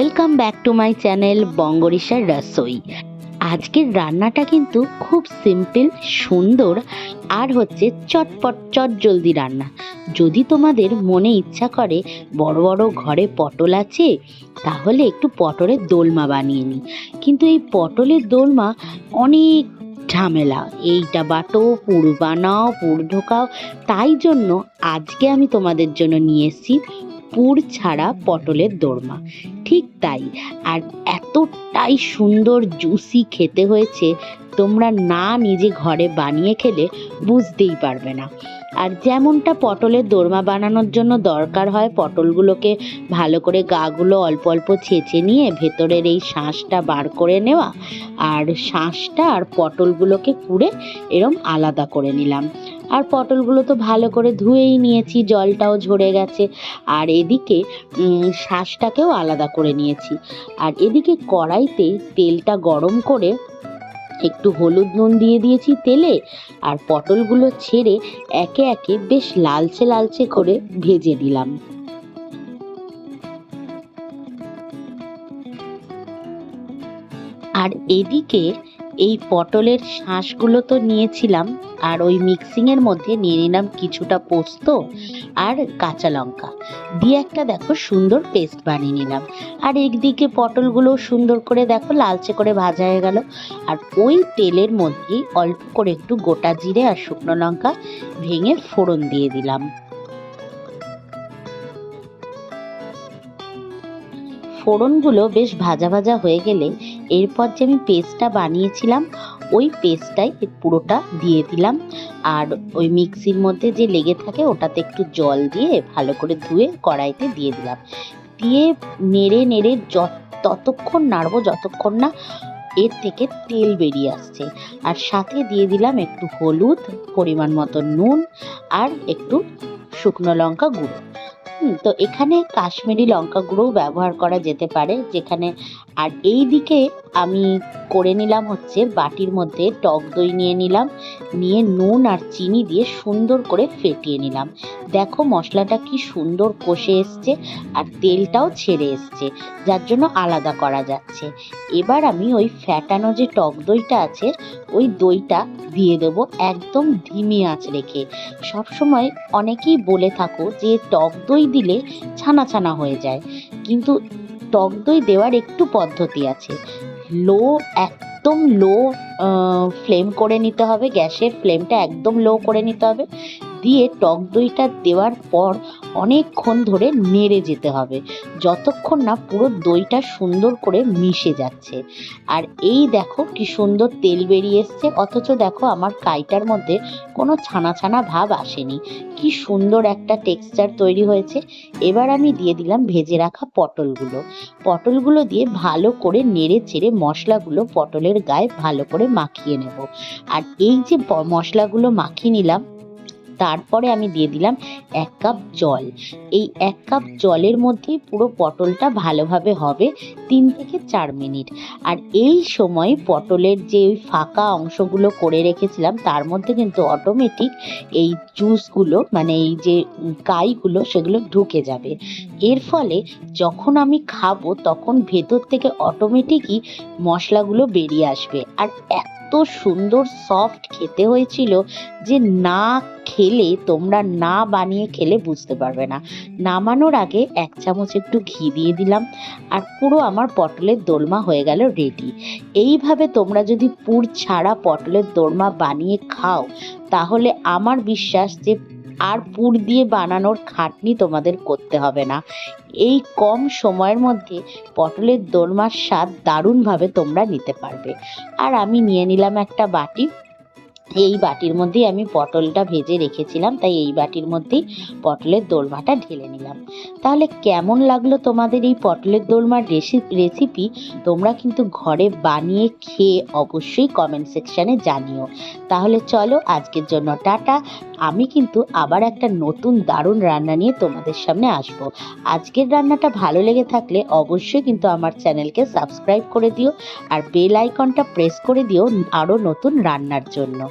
Welcome back to my channel বঙ্গরিশার রসোই আজকের রান্নাটা কিন্তু খুব সিম্পল সুন্দর, আর হচ্ছে চটপট চট জলদি রান্না। যদি তোমাদের মনে ইচ্ছা করে বড় বড় ঘরে পটল আছে, তাহলে একটু পটলের দোলমা বানিয়ে নিই। কিন্তু এই পটলের দোলমা অনেক ঝামেলা। এইটা বাটো, পুর বানাও, পুর ঢোকাও, তাই জন্য আজকে আমি তোমাদের জন্য নিয়ে এসেছি পুর ছাড়া পটলের দোরমা। ঠিক তাই। আর এতটাই সুন্দর জুসি খেতে হয়েছে, তোমরা না নিজে ঘরে বানিয়ে খেলে বুঝতেই পারবে না। আর যেমনটা পটলের দোরমা বানানোর জন্য দরকার হয়, পটলগুলোকে ভালো করে গাগুলো অল্প অল্প ছেঁচে নিয়ে ভেতরের এই শাঁসটা বার করে নেওয়া, আর শাঁসটা আর পটলগুলোকে কুড়ে এরম আলাদা করে নিলাম। আর পটলগুলো তো ভালো করে ধুয়েই নিয়েছি, জলটাও ঝরে গেছে। আর এদিকে শাঁসটাকেও আলাদা করে নিয়েছি। আর এদিকে কড়াইতে তেলটা গরম করে একটু হলুদ নুন দিয়ে দিয়েছি তেলে, আর পটলগুলো ছেড়ে একে একে বেশ লালচে লালচে করে ভেজে দিলাম। আর এদিকে এই পটলের শাঁসগুলো তো নিয়েছিলাম, আর ওই মিক্সিংয়ের মধ্যে নিয়ে নিলাম কিছুটা পোস্ত আর কাঁচা লঙ্কা। দিয়ে একটা দেখো সুন্দর পেস্ট বানিয়ে নিলাম। আর একদিকে পটলগুলো সুন্দর করে দেখো লালচে করে ভাজা হয়ে গেল। আর ওই তেলের মধ্যেই অল্প করে একটু গোটা জিরে আর শুকনো লঙ্কা ভেঙে ফোড়ন দিয়ে দিলাম। ফোড়নগুলো বেশ ভাজা ভাজা হয়ে গেলে এরপর যে আমি পেস্টটা বানিয়েছিলাম, ওই পেস্টটাই পুরোটা দিয়ে দিলাম। আর ওই মিক্সির মধ্যে যে লেগে থাকে ওটাতে একটু জল দিয়ে ভালো করে ধুয়ে কড়াইতে দিয়ে দিলাম। দিয়ে নেড়ে নেড়ে ততক্ষণ নাড়বো যতক্ষণ না এর থেকে তেল বেরিয়ে আসছে। আর সাথে দিয়ে দিলাম একটু হলুদ, পরিমাণ মতো নুন আর একটু শুকনো লঙ্কা গুঁড়ো। তো এখানে কাশ্মীরি লঙ্কা গুঁড়োও ব্যবহার করা যেতে পারে, যেখানে আর এই দিকে আমি করে নিলাম হচ্ছে বাটির মধ্যে টক দই নিয়ে নিলাম, নিয়ে নুন আর চিনি দিয়ে সুন্দর করে ফেটিয়ে নিলাম। দেখো মশলাটা কি সুন্দর কষে এসছে আর তেলটাও ছেড়ে এসছে, যার জন্য আলাদা করা যাচ্ছে। এবার আমি ওই ফ্যাটানো যে টক দইটা আছে ওই দইটা দিয়ে দেব একদম ধিমি আঁচ রেখে। সবসময় অনেকেই বলে থাকো যে টক দই দিলে ছানা ছানা হয়ে যায়, কিন্তু টক দই দেওয়ার একটু পদ্ধতি আছে। লো, একদম লো ফ্লেম করে নিতে হবে, গ্যাসের ফ্লেমটা একদম লো করে নিতে হবে। দিয়ে টক দইটা দেওয়ার পর অনেকক্ষণ ধরে নেড়ে যেতে হবে। যতক্ষণ না পুরো দইটা সুন্দর করে মিশে যাচ্ছে। আর এই দেখো কি সুন্দর তেল বেরিয়ে এসছে। অথচ দেখো আমার কাইটার মধ্যে কোনো ছানা ছানা ভাব আসেনি। কি সুন্দর একটা টেক্সচার তৈরি হয়েছে। এবার আমি দিয়ে দিলাম ভেজে রাখা পটলগুলো। পটলগুলো দিয়ে ভালো করে নেড়ে চেড়ে মশলাগুলো পটলের গায়ে ভালো করে মাখিয়ে নেব। আর এই যে মশলাগুলো মাখিয়ে নিলাম তারপরে আমি দিয়ে দিলাম এক কাপ জল। এই এক কাপ জলের মধ্যেই পুরো পটলটা ভালোভাবে হবে তিন থেকে চার মিনিট। আর এই সময় পটলের যে ওই ফাঁকা অংশগুলো করে রেখেছিলাম, তার মধ্যে কিন্তু অটোমেটিক এই জুসগুলো মানে এই যে কাইগুলো, সেগুলো ঢুকে যাবে। এর ফলে যখন আমি খাব, তখন ভেতর থেকে অটোমেটিকই মশলাগুলো বেরিয়ে আসবে। আর এত সুন্দর সফট খেতে হয়েছিল যে না খেলে তোমরা না বানিয়ে খেলে বুঝতে পারবে না। নামানোর আগে এক চামচ একটু ঘি দিয়ে দিলাম আর পুরো আমার পটলের দোলমা হয়ে গেল রেডি এইভাবে তোমরা যদি পুর ছাড়া পটলের দোলমা বানিয়ে খাও, তাহলে আমার বিশ্বাস যে আর পুর দিয়ে বানানোর খাটনি তোমাদের করতে হবে না। এই কম সময়ের মধ্যে পটলের দোলমার স্বাদ দারুণভাবে তোমরা নিতে পারবে। আর আমি নিয়ে নিলাম একটা বাটি। এই বাটির মধ্যেই আমি পটলটা ভেজে রেখেছিলাম, তাই এই বাটির মধ্যেই পটলের দোলমাটা ঢেলে নিলাম। তাহলে কেমন লাগল তোমাদের এই পটলের দোলমার রেসিপি? তোমরা কিন্তু ঘরে বানিয়ে খেয়ে অবশ্যই কমেন্ট সেকশানে জানিও। তাহলে চলো আজকের জন্য টাটা। আমি কিন্তু আবার একটা নতুন দারুণ রান্না নিয়ে তোমাদের সামনে আসব। আজকের রান্নাটা ভালো লেগে থাকলে অবশ্যই কিন্তু আমার চ্যানেলকে সাবস্ক্রাইব করে দিও আর বেল আইকনটা প্রেস করে দিও আরও নতুন রান্নার জন্য।